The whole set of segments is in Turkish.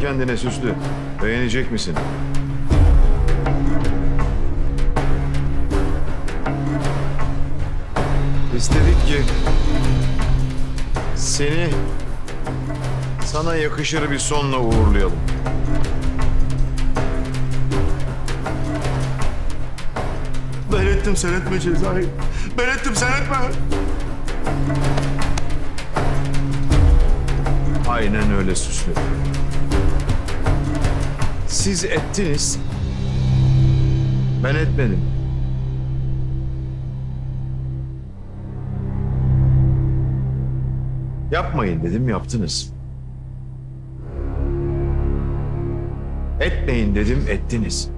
kendine süslü. Beğenecek misin? İstedik ki seni sana yakışır bir sonla uğurlayalım. Ben ettim sen etme Cezayir. Ben ettim sen etme. Aynen öyle süslü. Siz ettiniz. Ben etmedim. Yapmayın dedim yaptınız. Etmeyin dedim ettiniz.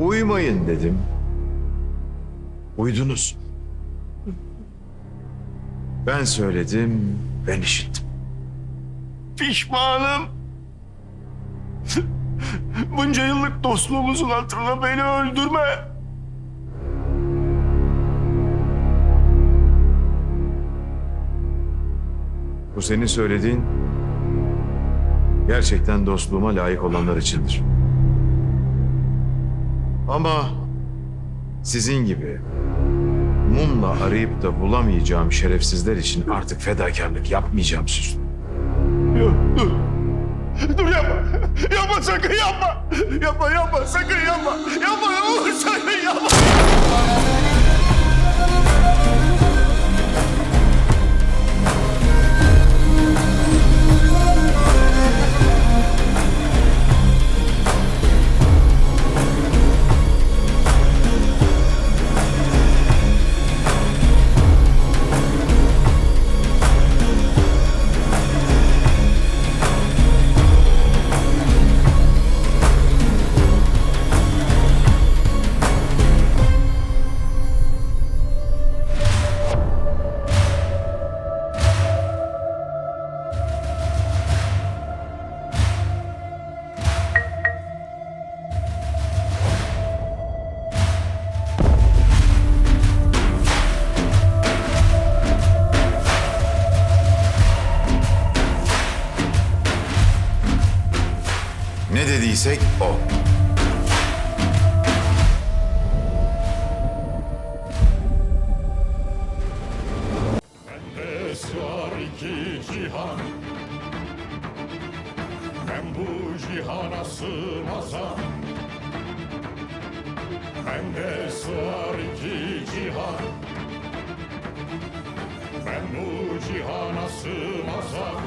Uymayın dedim. Uydunuz. Ben söyledim, ben işittim. Pişmanım. Bunca yıllık dostluğumuzun hatırına beni öldürme. Bu senin söylediğin gerçekten dostluğuma layık olanlar içindir. Ama sizin gibi mumla arayıp da bulamayacağım şerefsizler için artık fedakarlık yapmayacağım Süslü. Dur, dur. Dur yapma. Yapma sakın yapma. Yapma yapma sakın yapma. Yapma ne olur sakın dediysek o. Bende sığar iki cihan. Ben bu cihana sığmazam. Bende sığar iki cihan. Ben bu cihana sığmazam